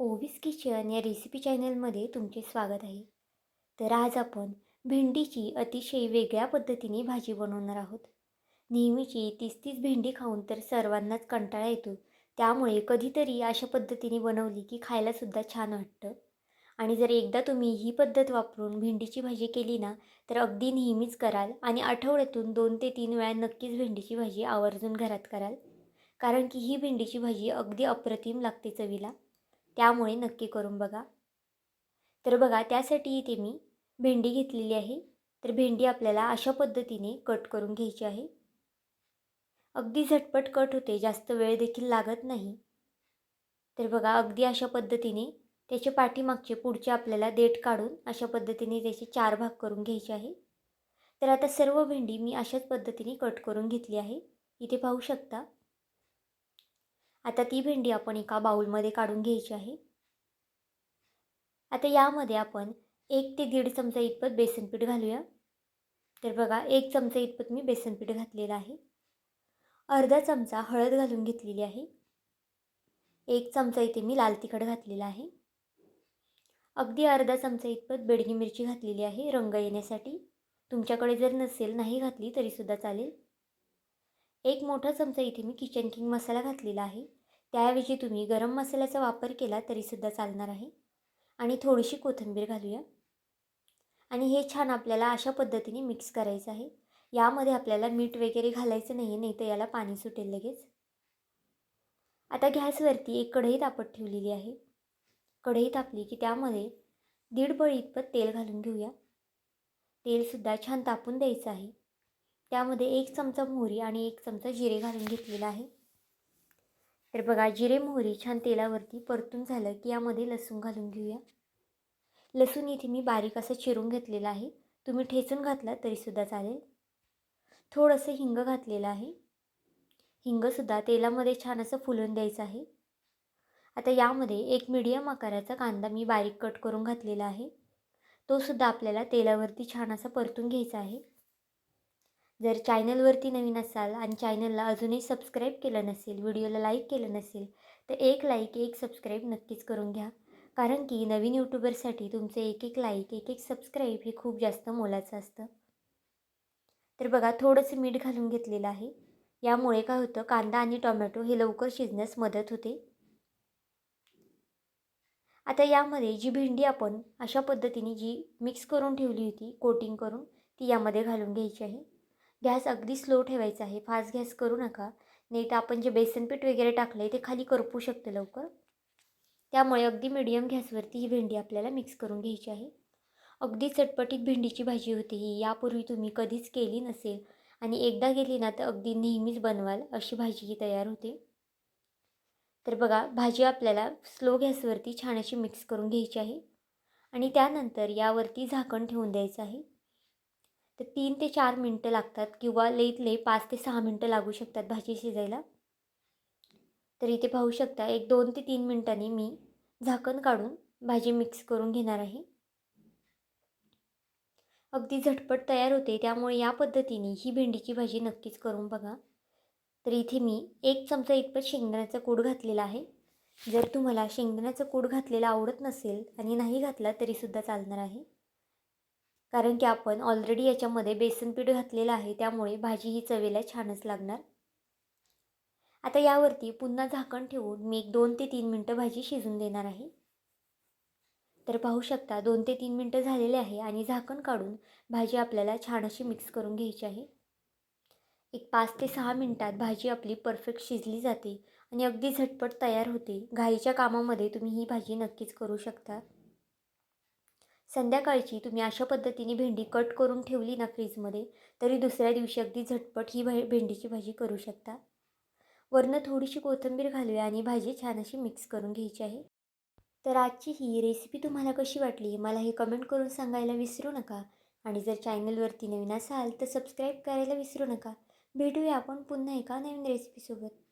ओवीस kitchen या recipe चॅनलमध्ये तुमचे स्वागत आहे. तर आज आपण भेंडीची अतिशय वेगळ्या पद्धतीने भाजी बनवणार आहोत. नेहमीची तीस तीस भेंडी खाऊन तर सर्वांनाच कंटाळा येतो. त्यामुळे कधीतरी अशा पद्धतीने बनवली की खायलासुद्धा छान वाटतं. आणि जर एकदा तुम्ही ही पद्धत वापरून भेंडीची भाजी केली ना तर अगदी नेहमीच कराल आणि आठवड्यातून दोन ते तीन वेळा नक्कीच भेंडीची भाजी आवर्जून घरात कराल. कारण की ही भेंडीची भाजी अगदी अप्रतिम लागते चवीला. त्यामुळे नक्की करून बघा. तर बघा त्यासाठी इथे मी भेंडी घेतलेली आहे. तर भेंडी आपल्याला अशा पद्धतीने कट करून घ्यायची आहे. अगदी झटपट कट होते जास्त वेळ देखील लागत नाही. तर बघा अगदी अशा पद्धतीने त्याचे पाठीमागचे पुढचे आपल्याला देठ काढून अशा पद्धतीने त्याचे चार भाग करून घ्यायचे आहे. तर आता सर्व भेंडी मी अशाच पद्धतीने कट करून घेतली आहे. इथे पाहू शकता. आता ती भेंडी आपण एका बाउलमध्ये काढून घ्यायची आहे. आता यामध्ये आपण एक ते दीड चमचा इतपत बेसनपीठ घालूया. तर बघा एक चमचा इतपत मी बेसनपीठ घातलेलं आहे. अर्धा चमचा हळद घालून घेतलेली आहे. एक चमचा इथे मी लाल तिखट घातलेला आहे. अगदी अर्धा चमचा इतपत बेडगी मिरची घातलेली आहे रंग येण्यासाठी. तुमच्याकडे जर नसेल नाही घातली तरीसुद्धा चालेल. एक मोठा चमचा इथे मी किचन किंग मसाला घातलेला आहे. त्याऐवजी तुम्ही गरम मसाल्याचा वापर केला तरीसुद्धा चालणार आहे. आणि थोडीशी कोथिंबीर घालूया. आणि हे छान आपल्याला अशा पद्धतीने मिक्स करायचं आहे. यामध्ये आपल्याला मीठ वगैरे घालायचं नाही आहे नाही तर याला पाणी सुटेल लगेच. आता गॅसवरती एक कढई तापत ठेवलेली आहे. कढई तापली की त्यामध्ये दीड बळी इतपत तेल घालून घेऊया. तेलसुद्धा छान तापून द्यायचं आहे. त्यामध्ये एक चमचा मोहरी आणि एक चमचा जिरे घालून घेतलेला आहे. तर बघा जिरे मोहरी छान तेलावरती परतून झालं की यामध्ये लसूण घालून घेऊया. लसूण इथे मी बारीक असं चिरून घेतलेलं आहे. तुम्ही ठेचून घातला तरीसुद्धा चालेल. थोडंसं हिंग घातलेलं आहे. हिंगसुद्धा तेलामध्ये छान असं फुलून द्यायचं आहे. आता यामध्ये एक मीडियम आकाराचा कांदा मी बारीक कट करून घातलेला आहे. तोसुद्धा आपल्याला तेलावरती छान असा परतून घ्यायचा आहे. जर चॅनलवरती नवीन असाल आणि चॅनलला अजूनही सबस्क्राईब केलं नसेल व्हिडिओला लाईक केलं नसेल तर एक लाईक एक सबस्क्राईब नक्कीच करून घ्या. कारण की नवीन यूट्यूबरसाठी तुमचे एक एक लाईक एक एक सबस्क्राईब हे खूप जास्त मोलाचं असतं. तर बघा थोडंसं मीठ घालून घेतलेलं आहे. यामुळे काय होतं कांदा आणि टोमॅटो हे लवकर शिजण्यास मदत होते. आता यामध्ये जी भेंडी आपण अशा पद्धतीने जी मिक्स करून ठेवली होती कोटिंग करून ती यामध्ये घालून घ्यायची आहे. गॅस अगदी स्लो ठेवायचा आहे. फास्ट गॅस करू नका. नाही तर आपण जे बेसनपीठ वगैरे टाकलं आहे ते खाली करपू शकतं लवकर. त्यामुळे अगदी मिडियम गॅसवरती ही भेंडी आपल्याला मिक्स करून घ्यायची आहे. अगदी चटपटीत भेंडीची भाजी होती ही. यापूर्वी तुम्ही कधीच केली नसेल आणि एकदा गेली ना तर अगदी नेहमीच बनवाल अशी भाजी ही तयार होते. तर बघा भाजी आपल्याला स्लो गॅसवरती छान अशी मिक्स करून घ्यायची आहे. आणि त्यानंतर यावरती झाकण ठेवून द्यायचं आहे. तर तीन ते चार मिनटं लागतात किंवा लईत लई पाच ते सहा मिनटं लागू शकतात भाजी शिजायला. तर इथे पाहू शकता एक दोन ते तीन मिनटांनी मी झाकण काढून भाजी मिक्स करून घेणार आहे. अगदी झटपट तयार होते त्यामुळे या पद्धतीने ही भेंडीची भाजी नक्कीच करून बघा. तर इथे मी एक चमचा इतपत शेंगदाण्याचा कूड घातलेला आहे. जर तुम्हाला शेंगदाण्याचा कूड घातलेला आवडत नसेल आणि नाही घातला तरीसुद्धा चालणार आहे. कारण की आपण ऑलरेडी याच्यामध्ये बेसन पीठ घातलेलं आहे त्यामुळे भाजी ही चवीला छानच लागणार. आता यावरती पुन्हा झाकण ठेवून मी एक दोन ते तीन मिनटं भाजी शिजून देणार आहे. तर पाहू शकता दोन ते तीन मिनटं झालेले आहे आणि झाकण काढून भाजी आपल्याला छान अशी मिक्स करून घ्यायची आहे. एक पाच ते सहा मिनटात भाजी आपली परफेक्ट शिजली जाते आणि अगदी झटपट तयार होते. घाईच्या कामामध्ये तुम्ही ही भाजी नक्कीच करू शकता. संध्याकाळची तुम्ही अशा पद्धतीने भेंडी कट करून ठेवली ना फ्रीजमध्ये तरी दुसऱ्या दिवशी अगदी झटपट ही भा भेंडीची भाजी करू शकता. वरनं थोडीशी कोथिंबीर घालूया आणि भाजी छान अशी मिक्स करून घ्यायची आहे. तर आजची ही रेसिपी तुम्हाला कशी वाटली मला हे कमेंट करून सांगायला विसरू नका. आणि जर चॅनलवरती नवीन असाल तर सबस्क्राईब करायला विसरू नका. भेटूया आपण पुन्हा एका नवीन रेसिपीसोबत